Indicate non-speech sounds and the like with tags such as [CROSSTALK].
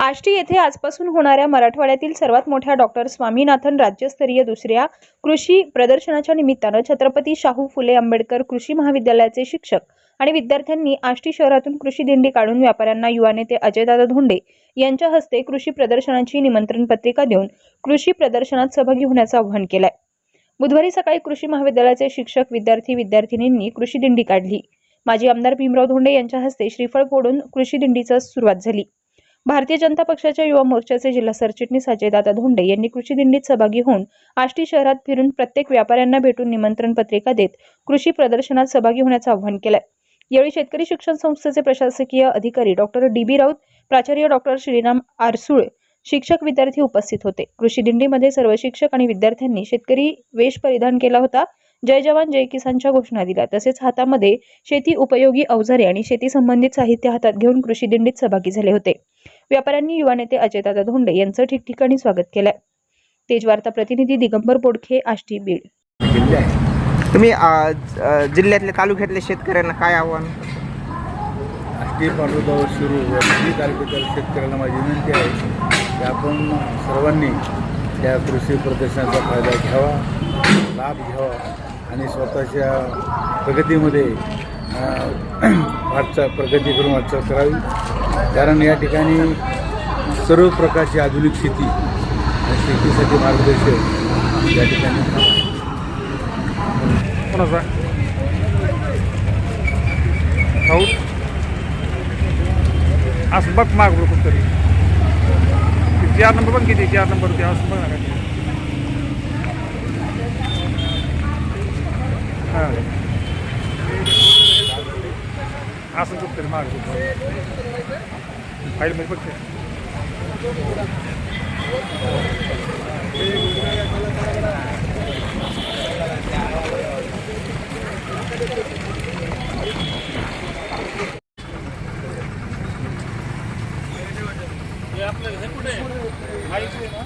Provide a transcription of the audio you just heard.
आष्टी येथे आजपासून होणाऱ्या मराठवाड्यातील सर्वात मोठ्या डॉक्टर स्वामीनाथन राज्यस्तरीय दुसऱ्या कृषी प्रदर्शनाच्या निमित्तानं छत्रपती शाहू फुले आंबेडकर कृषी महाविद्यालयाचे शिक्षक आणि विद्यार्थ्यांनी आष्टी शहरातून कृषी दिंडी काढून व्यापाऱ्यांना युवा नेते अजयदादा धोंडे यांच्या हस्ते कृषी प्रदर्शनाची निमंत्रण पत्रिका देऊन कृषी प्रदर्शनात सहभागी होण्याचं आवाहन केलंय. बुधवारी सकाळी कृषी महाविद्यालयाचे शिक्षक विद्यार्थी विद्यार्थिनींनी कृषी दिंडी काढली. माजी आमदार भीमराव धोंडे यांच्या हस्ते श्रीफळ फोडून कृषी दिंडीचा सुरुवात झाली. भारतीय जनता पक्षाच्या युवा मोर्चाचे जिल्हा सरचिटणीस अजयदादा धोंडे यांनी कृषी दिंडीत सहभागी होऊन आष्टी शहरात फिरून प्रत्येक व्यापाऱ्यांना भेटून निमंत्रण पत्रिका देत कृषी प्रदर्शनात सहभागी होण्याचं आवाहन केलंय. यावेळी शेतकरी शिक्षण संस्थेचे प्रशासकीय अधिकारी डॉक्टर डी बी राऊत प्राचार्य डॉक्टर श्रीराम आरसुळ शिक्षक विद्यार्थी उपस्थित होते. कृषी दिंडीमध्ये सर्व शिक्षक आणि विद्यार्थ्यांनी शेतकरी वेश परिधान केला होता. जय जवान जय किसानच्या घोषणा दिल्या. तसेच हातामध्ये शेती उपयोगी अवजारे आणि शेती संबंधित साहित्य हातात घेऊन कृषी दिंडीत सहभागी झाले होते. व्यापाऱ्यांनी युवा नेते अजयदादा धोंडे यांचं ठिकठिकाणी स्वागत केलंय. तेज वार्ता प्रतिनिधी दिगंबर बोडखे आष्टी बीड. तुम्ही जिल्ह्यातल्या तालुक्यातल्या शेतकऱ्यांना काय आव्हान? आष्टी पांडुरगाव तिन्ही तालुक्यातील शेतकऱ्यांना माझी विनंती आहे की आपण सर्वांनी त्या कृषी प्रदर्शनाचा फायदा घ्यावा लाभ घ्यावा आणि स्वतःच्या प्रगतीमध्ये वाटचाल [CLEARS THROAT] प्रगती करून वाटचाल करावी. कारण या ठिकाणी सर्व प्रकारची आधुनिक शेती आणि शेतीसाठी मार्गदर्शन या ठिकाणी कोणाचा? असं बघ माग बघ कुठतरी चार नंबर पण किती चार नंबर ते असं बघ ना असं खूप तरी माग फाईल मी बघते आपल्याला हे कुठे माहिती आहे ना.